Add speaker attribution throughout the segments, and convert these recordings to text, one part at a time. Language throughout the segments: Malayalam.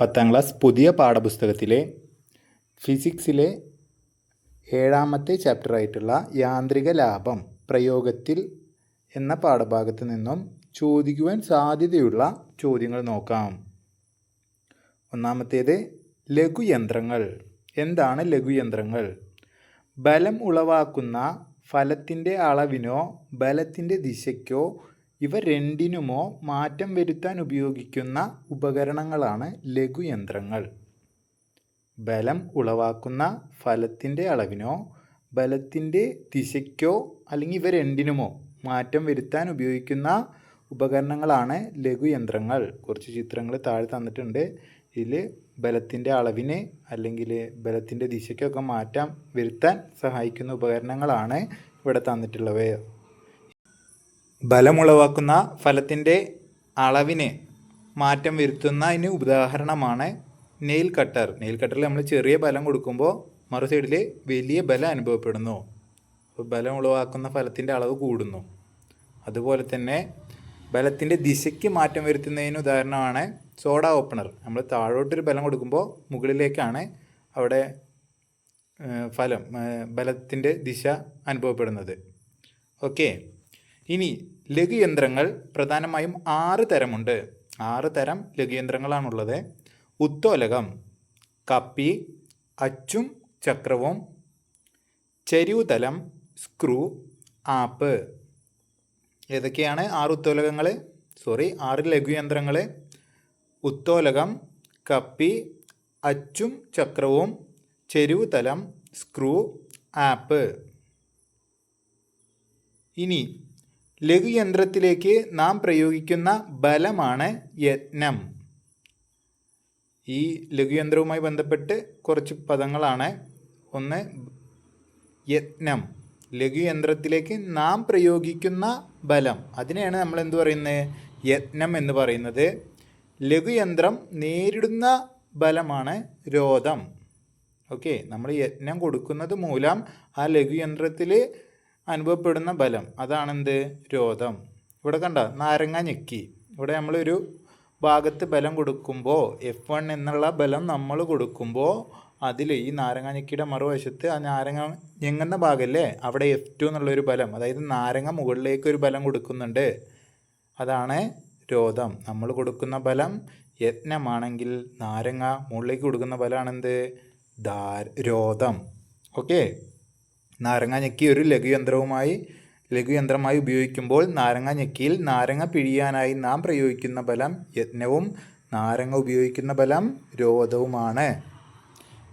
Speaker 1: പത്താം ക്ലാസ് പുതിയ പാഠപുസ്തകത്തിലെ ഫിസിക്സിലെ ഏഴാമത്തെ ചാപ്റ്ററായിട്ടുള്ള യാന്ത്രിക ലാഭം പ്രയോഗത്തിൽ എന്ന പാഠഭാഗത്ത് നിന്നും ചോദിക്കുവാൻ സാധ്യതയുള്ള ചോദ്യങ്ങൾ നോക്കാം. ഒന്നാമത്തേത് ലഘുയന്ത്രങ്ങൾ. എന്താണ് ലഘുയന്ത്രങ്ങൾ? ബലം ഉളവാക്കുന്ന ഫലത്തിന്റെ അളവിനോ ബലത്തിന്റെ ദിശയ്ക്കോ ഇവ രണ്ടിനുമോ മാറ്റം വരുത്താൻ ഉപയോഗിക്കുന്ന ഉപകരണങ്ങളാണ് ലഘുയന്ത്രങ്ങൾ. ബലം ഉളവാക്കുന്ന ഫലത്തിന്റെ അളവിനോ ബലത്തിന്റെ ദിശയ്ക്കോ അല്ലെങ്കിൽ ഇവ രണ്ടിനുമോ മാറ്റം വരുത്താൻ ഉപയോഗിക്കുന്ന ഉപകരണങ്ങളാണ് ലഘുയന്ത്രങ്ങൾ. കുറച്ച് ചിത്രങ്ങൾ താഴെ തന്നിട്ടുണ്ട്. ഇതിൽ ബലത്തിന്റെ അളവിനെ അല്ലെങ്കിൽ ബലത്തിന്റെ ദിശയ്ക്കൊക്കെ മാറ്റം വരുത്താൻ സഹായിക്കുന്ന ഉപകരണങ്ങളാണ് ഇവിടെ തന്നിട്ടുള്ളവ ബലമുളവാക്കുന്ന ഫലത്തിന്റെ അളവിന് മാറ്റം വരുത്തുന്നതിന് ഉദാഹരണമാണ് നെയിൽ കട്ടർ നെയിൽ കട്ടറിൽ നമ്മൾ ചെറിയ ബലം കൊടുക്കുമ്പോൾ മറു സൈഡിൽ വലിയ ബലം അനുഭവപ്പെടുന്നു. അപ്പോൾ ബലം ഉളവാക്കുന്ന ഫലത്തിന്റെ അളവ് കൂടുന്നു. അതുപോലെ തന്നെ ബലത്തിന്റെ ദിശയ്ക്ക് മാറ്റം വരുത്തുന്നതിന് ഉദാഹരണമാണ് സോഡ ഓപ്പണർ നമ്മൾ താഴോട്ടൊരു ബലം കൊടുക്കുമ്പോൾ മുകളിലേക്കാണ് അവിടെ ഫലം ബലത്തിന്റെ ദിശ അനുഭവപ്പെടുന്നത്. ഓക്കെ ഇനി ലഘുയന്ത്രങ്ങൾ പ്രധാനമായും ആറ് തരമുണ്ട്. ആറ് തരം ലഘുയന്ത്രങ്ങളാണുള്ളത്. ഉത്തോലകം കപ്പി അച്ചും ചക്രവും ചരിവുതലം സ്ക്രൂ ആപ്പ്. ഏതൊക്കെയാണ് ആറ് ഉത്തോലകങ്ങൾ സോറി ആറ് ലഘുയന്ത്രങ്ങൾ ഉത്തോലകം കപ്പി അച്ചും ചക്രവും ചെരുവുതലം സ്ക്രൂ ആപ്പ്. ഇനി ലഘുയന്ത്രത്തിലേക്ക് നാം പ്രയോഗിക്കുന്ന ബലമാണ് യജ്ഞം ഈ ലഘുയന്ത്രവുമായി ബന്ധപ്പെട്ട് കുറച്ച് പദങ്ങളാണ്. ഒന്ന് യജ്ഞം ലഘുയന്ത്രത്തിലേക്ക് നാം പ്രയോഗിക്കുന്ന ബലം. അതിനെയാണ് നമ്മൾ എന്ത് പറയുന്നത്? യജ്ഞം എന്ന് പറയുന്നത്. ലഘുയന്ത്രം നേരിടുന്ന ബലമാണ് രോധം. ഓക്കെ നമ്മൾ യജ്ഞം കൊടുക്കുന്നത് മൂലം ആ ലഘുയന്ത്രത്തിൽ അനുഭവപ്പെടുന്ന ബലം. അതാണെന്ത്? രോധം. ഇവിടെ കണ്ട നാരങ്ങ ഞെക്കി. ഇവിടെ നമ്മളൊരു ഭാഗത്ത് ബലം കൊടുക്കുമ്പോൾ എഫ് വൺ എന്നുള്ള ബലം നമ്മൾ കൊടുക്കുമ്പോൾ അതിൽ ഈ നാരങ്ങ ഞെക്കിയുടെ മറുവശത്ത് ആ നാരങ്ങ ഞെങ്ങുന്ന ഭാഗമല്ലേ അവിടെ എഫ് ടു എന്നുള്ളൊരു ബലം അതായത് നാരങ്ങ മുകളിലേക്ക് ഒരു ബലം കൊടുക്കുന്നുണ്ട്. അതാണ് രോധം. നമ്മൾ കൊടുക്കുന്ന ബലം യജ്ഞമാണെങ്കിൽ നാരങ്ങ മുകളിലേക്ക് കൊടുക്കുന്ന ബലമാണെന്ത് ദാ രോധം. ഓക്കെ? നാരങ്ങ ഞെക്കി ഒരു ലഘുയന്ത്രവുമായി ലഘുയന്ത്രമായി ഉപയോഗിക്കുമ്പോൾ നാരങ്ങ ഞെക്കിയിൽ നാരങ്ങ പിഴിയാനായി നാം പ്രയോഗിക്കുന്ന ബലം യജ്ഞവും നാരങ്ങ ഉപയോഗിക്കുന്ന ബലം രോധവുമാണ്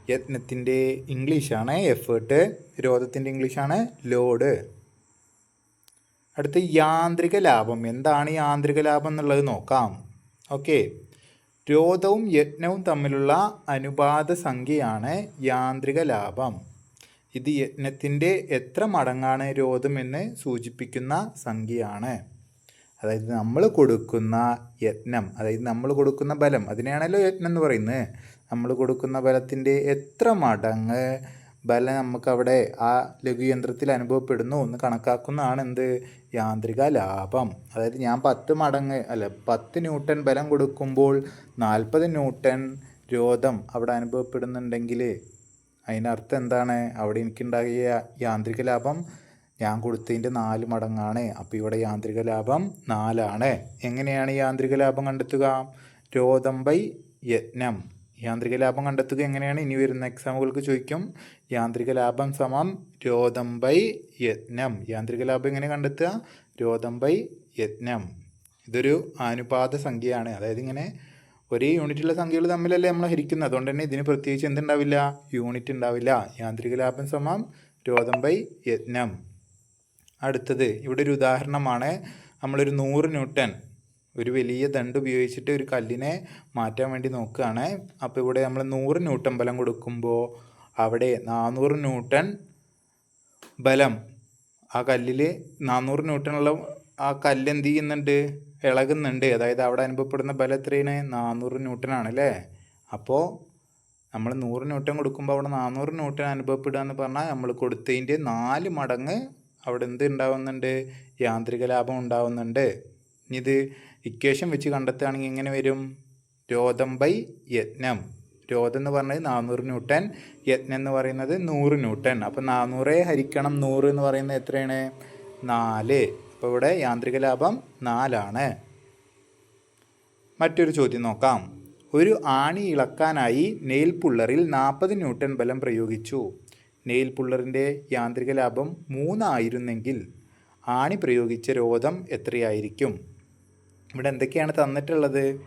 Speaker 1: യത്നത്തിന്റെ ഇംഗ്ലീഷാണ് എഫേർട്ട് രോധത്തിന്റെ ഇംഗ്ലീഷാണ് ലോഡ് അടുത്ത് യാന്ത്രിക ലാഭം. എന്താണ് യാന്ത്രിക ലാഭം എന്നുള്ളത് നോക്കാം. ഓക്കെ. രോധവും യജ്ഞവും തമ്മിലുള്ള അനുപാത സംഖ്യയാണ് യാന്ത്രിക ലാഭം. ഇത് യജ്ഞത്തിന്റെ എത്ര മടങ്ങാണ് രോധമെന്ന് സൂചിപ്പിക്കുന്ന സംഖ്യയാണ്. അതായത് നമ്മൾ കൊടുക്കുന്ന യത്നം അതായത് നമ്മൾ കൊടുക്കുന്ന ബലം അതിനെയാണല്ലോ യത്നം എന്ന് പറയുന്നത്. നമ്മൾ കൊടുക്കുന്ന ബലത്തിന്റെ എത്ര മടങ്ങ് ബലം നമുക്കവിടെ ആ ലഘുയന്ത്രത്തിൽ അനുഭവപ്പെടുന്നു എന്ന് കണക്കാക്കുന്നതാണ് എന്ത്? യാന്ത്രിക ലാഭം. അതായത് ഞാൻ പത്ത് മടങ്ങ് അല്ല പത്ത് ന്യൂട്ടൺ ബലം കൊടുക്കുമ്പോൾ നാൽപ്പത് ന്യൂട്ടൺ രോധം അവിടെ അനുഭവപ്പെടുന്നുണ്ടെങ്കിൽ അതിനർത്ഥം എന്താണ്? അവിടെ എനിക്കുണ്ടാകിയ യാന്ത്രിക ലാഭം ഞാൻ കൊടുത്തതിന്റെ നാല് മടങ്ങാണ്. അപ്പോൾ ഇവിടെ യാന്ത്രിക ലാഭം നാലാണ്. എങ്ങനെയാണ് യാന്ത്രിക ലാഭം കണ്ടെത്തുക? രോധം ബൈ യജ്ഞം യാന്ത്രിക ലാഭം കണ്ടെത്തുക എങ്ങനെയാണ്? ഇനി വരുന്ന എക്സാമുകൾക്ക് ചോദിക്കും. യാന്ത്രിക ലാഭം സമം രോധം ബൈ യജ്ഞം യാന്ത്രിക ലാഭം എങ്ങനെ കണ്ടെത്തുക? രോധം ബൈ യജ്ഞം ഇതൊരു അനുപാത സംഖ്യയാണ്. അതായത് ഇങ്ങനെ ഒരേ യൂണിറ്റുള്ള സംഖ്യകൾ തമ്മിലല്ലേ നമ്മൾ ഹരിക്കുന്നത്. അതുകൊണ്ട് തന്നെ ഇതിന് പ്രത്യേകിച്ച് എന്തുണ്ടാവില്ല? യൂണിറ്റ് ഉണ്ടാവില്ല. യാന്ത്രിക ലാഭം സമം രോധം ബൈ യജ്ഞം അടുത്തത് ഇവിടെ ഒരു ഉദാഹരണമാണ്. നമ്മളൊരു നൂറ് ന്യൂട്ടൺ ഒരു വലിയ ദണ്ട് ഉപയോഗിച്ചിട്ട് ഒരു കല്ലിനെ മാറ്റാൻ വേണ്ടി നോക്കുകയാണ്. അപ്പോൾ ഇവിടെ നമ്മൾ നൂറ് ന്യൂട്ടൺ ബലം കൊടുക്കുമ്പോൾ അവിടെ നാനൂറ് ന്യൂട്ടൺ ബലം ആ കല്ലിൽ നാനൂറ് ന്യൂട്ടണുള്ള ആ കല്ല് എന്ത് ചെയ്യുന്നുണ്ട്? ഇളകുന്നുണ്ട്. അതായത് അവിടെ അനുഭവപ്പെടുന്ന ബലം എത്രയാണ്? നാനൂറ് ന്യൂട്ടനാണ് അല്ലേ? അപ്പോൾ നമ്മൾ നൂറ് ന്യൂട്ടൺ കൊടുക്കുമ്പോൾ അവിടെ നാനൂറ് ന്യൂട്ടൺ അനുഭവപ്പെടുക എന്ന് പറഞ്ഞാൽ നമ്മൾ കൊടുത്തതിന്റെ നാല് മടങ്ങ് അവിടെ എന്ത് ഉണ്ടാവുന്നുണ്ട്? യാന്ത്രിക ലാഭം ഉണ്ടാവുന്നുണ്ട്. ഇനി ഇത് ഇക്വേഷൻ വെച്ച് കണ്ടെത്തുകയാണെങ്കിൽ എങ്ങനെ വരും? രോധം ബൈ യജ്ഞം രോധം എന്ന് പറഞ്ഞത് നാനൂറ് ന്യൂട്ടൺ യജ്ഞം എന്ന് പറയുന്നത് നൂറ് ന്യൂട്ടൺ അപ്പോൾ നാനൂറ് ഹരിക്കണം നൂറ് എന്ന് പറയുന്നത് എത്രയാണ്? നാല്. അപ്പോൾ ഇവിടെ യാന്ത്രിക ലാഭം നാലാണ്. മറ്റൊരു ചോദ്യം നോക്കാം. ഒരു ആണി ഇളക്കാനായി നെയിൽ പുള്ളറിൽ നാൽപ്പത് ന്യൂട്ടൺ ബലം പ്രയോഗിച്ചു. നെയിൽ പുള്ളറിന്റെ യാന്ത്രിക ലാഭം മൂന്നായിരുന്നെങ്കിൽ ആണി പ്രയോഗിച്ച രോധം എത്രയായിരിക്കും? ഇവിടെ എന്തൊക്കെയാണ് തന്നിട്ടുള്ളത്?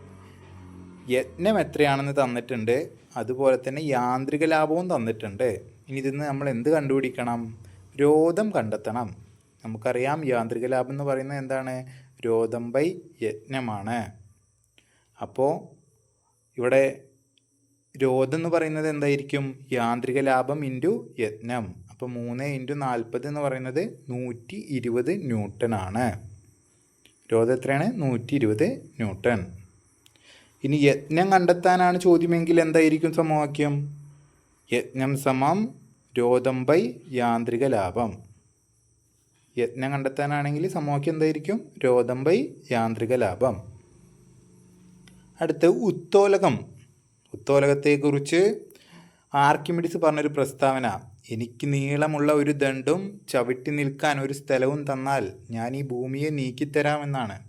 Speaker 1: യജ്ഞം എത്രയാണെന്ന് തന്നിട്ടുണ്ട്. അതുപോലെ തന്നെ യാന്ത്രിക ലാഭവും തന്നിട്ടുണ്ട്. ഇനി ഇതിന്ന് നമ്മൾ എന്ത് കണ്ടുപിടിക്കണം? രോധം കണ്ടെത്തണം. നമുക്കറിയാം യാന്ത്രിക ലാഭം എന്ന് പറയുന്നത് എന്താണ്? രോധം ബൈ യജ്ഞമാണ്. അപ്പോൾ ഇവിടെ രോധം എന്ന് പറയുന്നത് എന്തായിരിക്കും? യാന്ത്രിക ലാഭം ഇന്റു യജ്ഞം. അപ്പോൾ മൂന്ന് ഇന്റു നാൽപ്പത് എന്ന് പറയുന്നത് നൂറ്റി ഇരുപത് ന്യൂട്ടൺ ആണ്. രോധം എത്രയാണ്? നൂറ്റി ഇരുപത് ന്യൂട്ടൺ. ഇനി യജ്ഞം കണ്ടെത്താനാണ് ചോദ്യമെങ്കിൽ എന്തായിരിക്കും സമവാക്യം? യജ്ഞം സമം രോധം ബൈ യാന്ത്രിക ലാഭം. യജ്ഞം കണ്ടെത്താനാണെങ്കിൽ സമവാക്യം എന്തായിരിക്കും? രോധം ബൈ യാന്ത്രിക ലാഭം. അടുത്ത് ഉത്തോലകം. ഉത്തോലകത്തെക്കുറിച്ച് ആർക്കിമിഡിസ് പറഞ്ഞൊരു പ്രസ്താവന. എനിക്ക് നീളമുള്ള ഒരു ദണ്ടും ചവിട്ടി നിൽക്കാൻ ഒരു സ്ഥലവും തന്നാൽ ഞാൻ ഈ ഭൂമിയെ നീക്കിത്തരാമെന്നാണ്.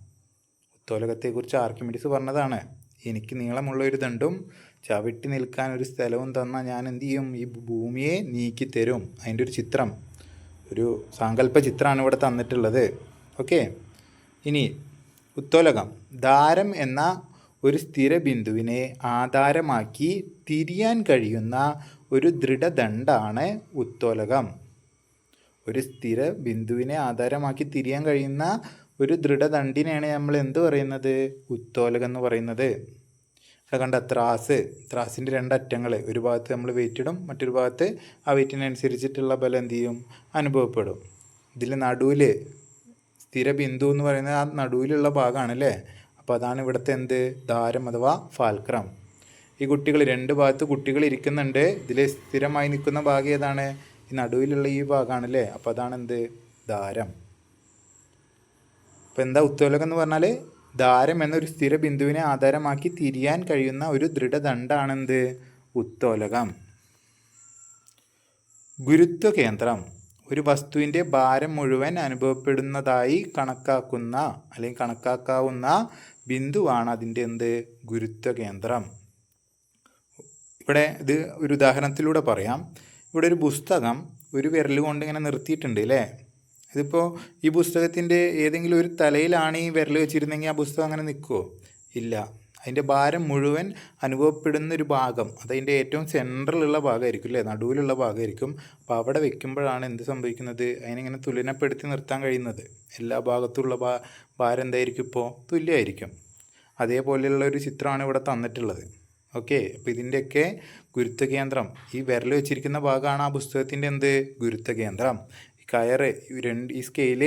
Speaker 1: ഉത്തോലകത്തെക്കുറിച്ച് ആർക്കിമിഡിസ് പറഞ്ഞതാണ്. എനിക്ക് നീളമുള്ള ഒരു ദണ്ടും ചവിട്ടി നിൽക്കാൻ ഒരു സ്ഥലവും തന്നാൽ ഞാൻ എന്ത് ചെയ്യും? ഈ ഭൂമിയെ നീക്കിത്തരും. അതിന്റെ ഒരു ചിത്രം. ഒരു സാങ്കല്പ ചിത്രമാണ് ഇവിടെ തന്നിട്ടുള്ളത്. ഓക്കെ ഇനി ഉത്തോലകം. ദാരം എന്ന ഒരു സ്ഥിര ബിന്ദുവിനെ ആധാരമാക്കി തിരിയാൻ കഴിയുന്ന ഒരു ദൃഢദണ്ഡാണ് ഉത്തോലകം. ഒരു സ്ഥിര ബിന്ദുവിനെ ആധാരമാക്കി തിരിയാൻ കഴിയുന്ന ഒരു ദൃഢദണ്ഡിനെയാണ് നമ്മൾ എന്ത് പറയുന്നത്? ഉത്തോലകം എന്ന് പറയുന്നത്. ഇവിടെ കണ്ട ത്രാസ് ത്രാസിന്റെ രണ്ടറ്റങ്ങൾ. ഒരു ഭാഗത്ത് നമ്മൾ വെയിറ്റ് ഇടും മറ്റൊരു ഭാഗത്ത് ആ വെയിറ്റിനനുസരിച്ചിട്ടുള്ള ബലം എന്ത് ചെയ്യും? അനുഭവപ്പെടും. ഇതിൽ നടുവിൽ സ്ഥിര ബിന്ദു എന്ന് പറയുന്നത് ആ നടുവിലുള്ള ഭാഗമാണ് അല്ലേ അപ്പോൾ അതാണ് ഇവിടുത്തെ എന്ത്? ദാരം അഥവാ ഫാൽക്രം. ഈ കുട്ടികൾ രണ്ട് ഭാഗത്ത് കുട്ടികൾ ഇരിക്കുന്നുണ്ട്. ഇതിൽ സ്ഥിരമായി നിൽക്കുന്ന ഭാഗം ഏതാണ്? ഈ നടുവിലുള്ള ഈ ഭാഗമാണ് അല്ലേ അപ്പോൾ അതാണ് എന്ത്? ദാരം അപ്പോൾ എന്താ ഉത്തോലകം എന്ന് പറഞ്ഞാൽ ദാരം എന്നൊരു സ്ഥിര ബിന്ദുവിനെ ആധാരമാക്കി തിരിയാൻ കഴിയുന്ന ഒരു ദൃഢദണ്ഡാണെന്ത്? ഉത്തോലകം. ഗുരുത്വ കേന്ദ്രം ഒരു വസ്തുവിന്റെ ഭാരം മുഴുവൻ അനുഭവപ്പെടുന്നതായി കണക്കാക്കുന്ന അല്ലെങ്കിൽ കണക്കാക്കാവുന്ന ബിന്ദുവാണ് അതിന്റെ എന്ത്? ഗുരുത്വ കേന്ദ്രം ഇവിടെ ഇത് ഒരു ഉദാഹരണത്തിലൂടെ പറയാം. ഇവിടെ ഒരു പുസ്തകം ഒരു വിരൽ കൊണ്ട് ഇങ്ങനെ നിർത്തിയിട്ടുണ്ട് അല്ലേ? ഇതിപ്പോൾ ഈ പുസ്തകത്തിന്റെ ഏതെങ്കിലും ഒരു തലയിലാണ് ഈ വിരൽ വെച്ചിരുന്നെങ്കിൽ ആ പുസ്തകം അങ്ങനെ നിൽക്കുമോ ഇല്ല. അതിന്റെ ഭാരം മുഴുവൻ അനുഭവപ്പെടുന്ന ഒരു ഭാഗം അതതിന്റെ ഏറ്റവും സെൻട്രലുള്ള ഭാഗമായിരിക്കും അല്ലേ? നടുവിലുള്ള ഭാഗമായിരിക്കും. അപ്പോൾ അവിടെ വെക്കുമ്പോഴാണ് എന്ത് സംഭവിക്കുന്നത്? അതിനിങ്ങനെ തുലനപ്പെടുത്തി നിർത്താൻ കഴിയുന്നത്. എല്ലാ ഭാഗത്തുള്ള ഭാ ഭാരം എന്തായിരിക്കും ഇപ്പോൾ തുല്യമായിരിക്കും. അതേപോലെയുള്ള ഒരു ചിത്രമാണ് ഇവിടെ തന്നിട്ടുള്ളത്. ഓക്കെ. അപ്പോൾ ഇതിന്റെയൊക്കെ ഗുരുത്വകേന്ദ്രം ഈ വിരൽ വെച്ചിരിക്കുന്ന ഭാഗമാണ് ആ പുസ്തകത്തിന്റെ എന്ത്? ഗുരുത്വ കേന്ദ്രം ഈ കയറ് രണ്ട് ഈ സ്കെയിൽ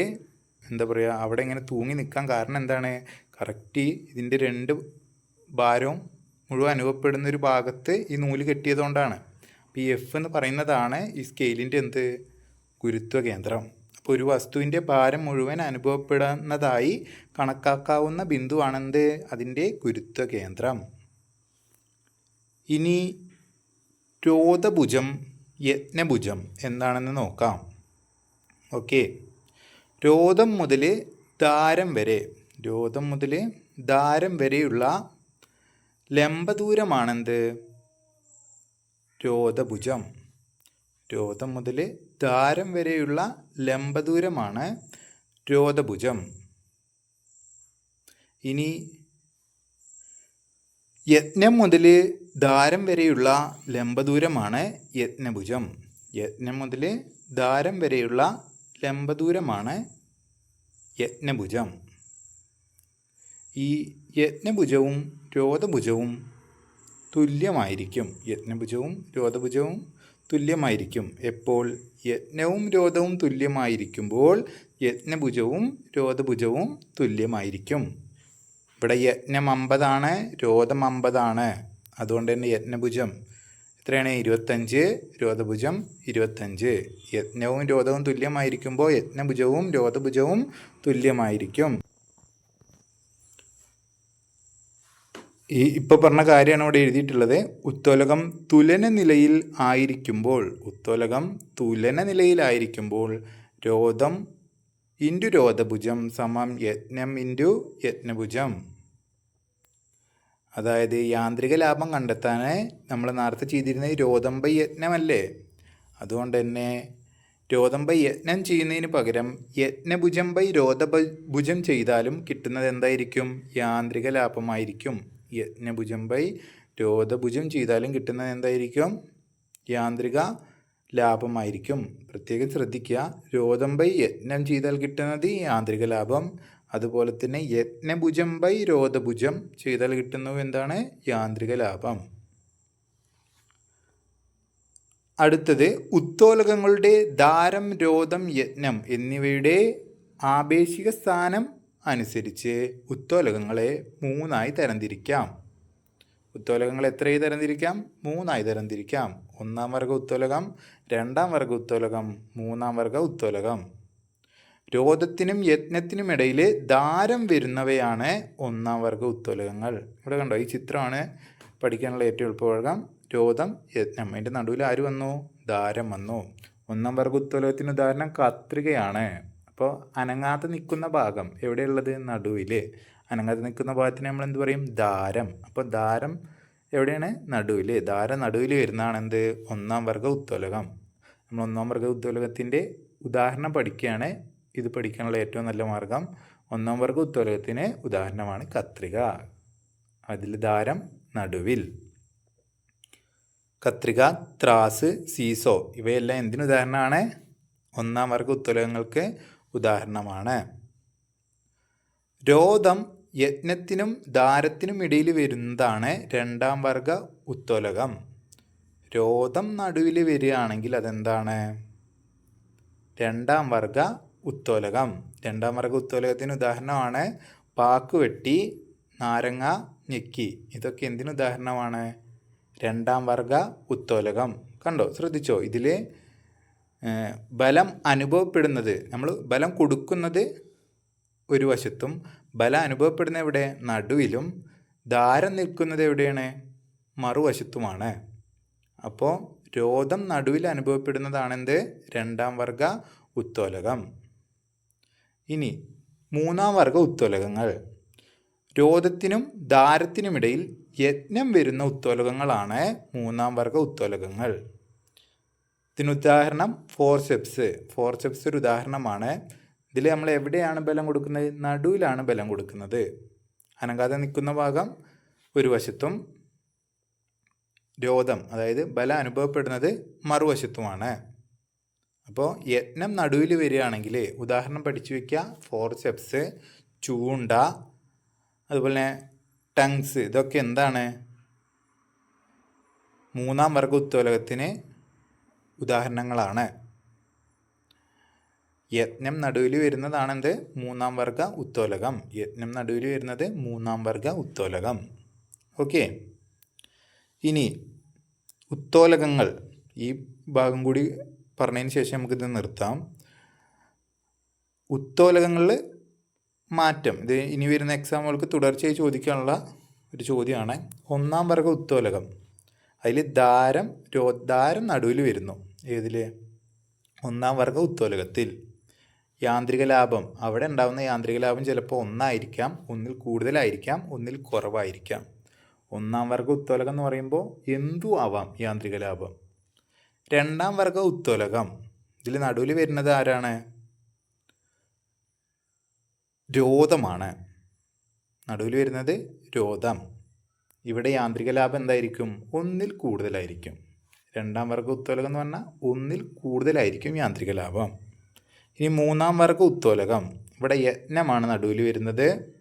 Speaker 1: എന്താ പറയുക അവിടെ ഇങ്ങനെ തൂങ്ങി നിൽക്കാൻ കാരണം എന്താണ്? കറക്റ്റ് ഇതിന്റെ രണ്ട് ഭാരവും മുഴുവൻ അനുഭവപ്പെടുന്ന ഒരു ഭാഗത്ത് ഈ നൂൽ കെട്ടിയതുകൊണ്ടാണ്. അപ്പോൾ ഈ എഫ് എന്ന് പറയുന്നതാണ് ഈ സ്കെയിലിന്റെ എന്ത്? ഗുരുത്വ കേന്ദ്രം. അപ്പോൾ ഒരു വസ്തുവിന്റെ ഭാരം മുഴുവൻ അനുഭവപ്പെടുന്നതായി കണക്കാക്കാവുന്ന ബിന്ദുവാണെന്ത്? അതിന്റെ ഗുരുത്വ കേന്ദ്രം. ഇനി രോധഭുജം യജ്ഞഭുജം എന്താണെന്ന് നോക്കാം. ഓക്കെ. രോദം മുതൽ ദാരം വരെ രോദം മുതൽ ദാരം വരെയുള്ള ലംബദൂരമാണെന്ത്? രോധഭുജം രോദം മുതൽ ദാരം വരെയുള്ള ലംബദൂരമാണ് രോധഭുജം ഇനി യജ്ഞം മുതൽ ദാരം വരെയുള്ള ലംബദൂരമാണ് യജ്ഞഭുജം. യജ്ഞം മുതൽ ദാരം വരെയുള്ള ലംബദൂരമാണ് യജ്ഞഭുജം. ഈ യജ്ഞഭുജവും രോധഭുജവും തുല്യമായിരിക്കും. യജ്ഞഭുജവും രോധഭുജവും തുല്യമായിരിക്കും. എപ്പോൾ യജ്ഞവും രോധവും തുല്യമായിരിക്കുമ്പോൾ യജ്ഞഭുജവും രോധഭുജവും തുല്യമായിരിക്കും. ഇവിടെ യജ്ഞം അമ്പതാണ് രോധം അമ്പതാണ്. അതുകൊണ്ട് തന്നെ യജ്ഞഭുജം എത്രയാണ്? ഇരുപത്തഞ്ച് രോധഭുജം ഇരുപത്തഞ്ച്. യജ്ഞവും രോധവും തുല്യമായിരിക്കുമ്പോൾ യജ്ഞഭുജവും രോധഭുജവും തുല്യമായിരിക്കും. ഈ ഇപ്പോൾ പറഞ്ഞ കാര്യമാണ് ഇവിടെ എഴുതിയിട്ടുള്ളത്. ഉത്തോലകം തുലന നിലയിൽ ആയിരിക്കുമ്പോൾ ഉത്തോലകം തുലന നിലയിലായിരിക്കുമ്പോൾ രോധം ഇന്റു രോധഭുജം സമം യജ്ഞം ഇന്റു യജ്ഞഭുജം. അതായത് യാന്ത്രിക ലാഭം കണ്ടെത്താൻ നമ്മൾ നേരത്തെ ചെയ്തിരുന്ന രോദമ്പ യജ്ഞമല്ലേ? അതുകൊണ്ട് തന്നെ രോദമ്പ യജ്ഞം ചെയ്യുന്നതിന് പകരം യജ്ഞഭുജം ബൈ രോതഭുജം ചെയ്താലും കിട്ടുന്നത് എന്തായിരിക്കും? യാന്ത്രിക ലാഭമായിരിക്കും. യജ്ഞഭുജം ബൈ രോതഭുജം ചെയ്താലും കിട്ടുന്നത് എന്തായിരിക്കും? യാന്ത്രിക ലാഭമായിരിക്കും. പ്രത്യേകം ശ്രദ്ധിക്കുക. രോതമ്പ യജ്ഞം ചെയ്താൽ കിട്ടുന്നത് യാന്ത്രിക ലാഭം. അതുപോലെ തന്നെ യജ്ഞഭുജം ബൈ രോധഭുജം ചെയ്താൽ കിട്ടുന്നു എന്താണ്? യാന്ത്രിക ലാഭം. അടുത്തത് ഉത്തോലകങ്ങളുടെ ദാരം രോധം യജ്ഞം എന്നിവയുടെ ആപേക്ഷിക സ്ഥാനം അനുസരിച്ച് ഉത്തോലകങ്ങളെ മൂന്നായി തരംതിരിക്കാം. ഉത്തോലകങ്ങൾ എത്രയായി തരംതിരിക്കാം? മൂന്നായി തരംതിരിക്കാം. ഒന്നാം വർഗ ഉത്തോലകം രണ്ടാം വർഗ ഉത്തോലകം മൂന്നാം വർഗ ഉത്തോലകം. രോധത്തിനും യജ്ഞത്തിനും ഇടയിൽ ദാരം വരുന്നവയാണ് ഒന്നാം വർഗ ഉത്തോലകങ്ങൾ. ഇവിടെ കണ്ടോ ഈ ചിത്രമാണ് പഠിക്കാനുള്ള ഏറ്റവും എളുപ്പവർഗം രോധം യജ്ഞം അതിന്റെ നടുവിൽ ആര് വന്നു? ദാരം വന്നു. ഒന്നാം വർഗ ഉത്തോലകത്തിന് ഉദാഹരണം കത്രികയാണ്. അപ്പോൾ അനങ്ങാതെ നിൽക്കുന്ന ഭാഗം എവിടെയുള്ളത്? നടുവിൽ അനങ്ങാതെ നിൽക്കുന്ന ഭാഗത്തിന് നമ്മൾ എന്ത് പറയും? ദാരം. അപ്പോൾ ദാരം എവിടെയാണ്? നടുവിൽ ദാരം നടുവിൽ വരുന്നതാണ് എന്ത്? ഒന്നാം വർഗ ഉത്തോലകം. നമ്മൾ ഒന്നാം വർഗ ഉത്തോലകത്തിന്റെ ഉദാഹരണം പഠിക്കുകയാണ്. ഇത് പഠിക്കാനുള്ള ഏറ്റവും നല്ല മാർഗം ഒന്നാം വർഗ ഉത്തോലകത്തിന് ഉദാഹരണമാണ് കത്രിക. അതിൽ ദാരം നടുവിൽ. കത്രിക ത്രാസ് സീസോ ഇവയെല്ലാം എന്തിനു ഉദാഹരണമാണ്? ഒന്നാം വർഗ ഉത്തോലകങ്ങൾക്ക് ഉദാഹരണമാണ്. രോധം യജ്ഞത്തിനും ദാരത്തിനും ഇടയിൽ വരുന്നതാണ് രണ്ടാം വർഗ ഉത്തോലകം. രോധം നടുവിൽ വരികയാണെങ്കിൽ അതെന്താണ്? രണ്ടാം വർഗ ഉത്തോലകം. രണ്ടാം വർഗ ഉത്തോലകത്തിന് ഉദാഹരണമാണ് പാക്ക് വെട്ടി നാരങ്ങ ഞെക്കി. ഇതൊക്കെ എന്തിനു ഉദാഹരണമാണ്? രണ്ടാം വർഗ ഉത്തോലകം. കണ്ടോ? ശ്രദ്ധിച്ചോ? ഇതിൽ ബലം അനുഭവപ്പെടുന്നത്. നമ്മൾ ബലം കൊടുക്കുന്നത് ഒരു വശത്തും ബലം അനുഭവപ്പെടുന്ന എവിടെ? നടുവിലും. ദാരം നിൽക്കുന്നത് എവിടെയാണ്? മറുവശത്തുമാണ്. അപ്പോൾ രോധം നടുവിൽ അനുഭവപ്പെടുന്നതാണെന്ത്? രണ്ടാം വർഗ ഉത്തോലകം. ഇനി മൂന്നാം വർഗ ഉത്തോലകങ്ങൾ. രോധത്തിനും ദാരത്തിനുമിടയിൽ യജ്ഞം വരുന്ന ഉത്തോലകങ്ങളാണ് മൂന്നാം വർഗ ഉത്തോലകങ്ങൾ. ഇതിനുദാഹരണം ഫോർസെപ്സ് ഫോർസെപ്സ് ഒരു ഉദാഹരണമാണ്. ഇതിൽ നമ്മൾ എവിടെയാണ് ബലം കൊടുക്കുന്നത്? നടുവിലാണ് ബലം കൊടുക്കുന്നത്. അനങ്ങാതെ നിൽക്കുന്ന ഭാഗം ഒരു വശത്തും രോധം അതായത് ബലം അനുഭവപ്പെടുന്നത് മറുവശത്തുമാണ്. അപ്പോൾ യജ്ഞം നടുവിൽ വരികയാണെങ്കിൽ ഉദാഹരണം പഠിച്ചു വയ്ക്കുക ഫോർസെപ്സ് ചൂണ്ട അതുപോലെ ടങ്സ് ഇതൊക്കെ എന്താണ്? മൂന്നാം വർഗ ഉത്തോലകത്തിന് ഉദാഹരണങ്ങളാണ്. യജ്ഞം നടുവിൽ വരുന്നതാണെന്ത്? മൂന്നാം വർഗ ഉത്തോലകം. യജ്ഞം നടുവിൽ വരുന്നത് മൂന്നാം വർഗ ഉത്തോലകം. ഓക്കെ. ഇനി ഉത്തോലകങ്ങൾ ഈ ഭാഗം കൂടി പറഞ്ഞതിന് ശേഷം നമുക്കിത് നിർത്താം. ഉത്തോലകങ്ങളിൽ മാറ്റം. ഇത് ഇനി വരുന്ന എക്സാമുകൾക്ക് തുടർച്ചയായി ചോദിക്കാനുള്ള ഒരു ചോദ്യമാണ്. ഒന്നാം വർഗ ഉത്തോലകം. അതിൽ ദാരം രോ ദാരം നടുവിൽ വരുന്നു. ഏതിൽ ഒന്നാം വർഗ ഉത്തോലകത്തിൽ. യാന്ത്രിക ലാഭം. അവിടെ ഉണ്ടാകുന്ന യാന്ത്രിക ലാഭം ചിലപ്പോൾ ഒന്നായിരിക്കാം ഒന്നിൽ കൂടുതലായിരിക്കാം ഒന്നിൽ കുറവായിരിക്കാം. ഒന്നാം വർഗ ഉത്തോലകം എന്ന് പറയുമ്പോൾ എന്തു ആവാം യാന്ത്രിക ലാഭം? രണ്ടാം വർഗ ഉത്തോലകം. ഇതിൽ നടുവിൽ വരുന്നത് ആരാണ്? രോധമാണ്. നടുവിൽ വരുന്നത് രോധം. ഇവിടെ യാന്ത്രിക ലാഭം എന്തായിരിക്കും? ഒന്നിൽ കൂടുതലായിരിക്കും. രണ്ടാം വർഗ ഉത്തോലകം എന്ന് പറഞ്ഞാൽ ഒന്നിൽ കൂടുതലായിരിക്കും യാന്ത്രിക ലാഭം. ഇനി മൂന്നാം വർഗ ഉത്തോലകം. ഇവിടെ യജ്ഞമാണ് നടുവിൽ വരുന്നത്.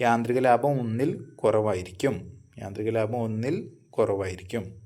Speaker 1: യാന്ത്രിക ലാഭം ഒന്നിൽ കുറവായിരിക്കും. യാന്ത്രിക ലാഭം ഒന്നിൽ കുറവായിരിക്കും.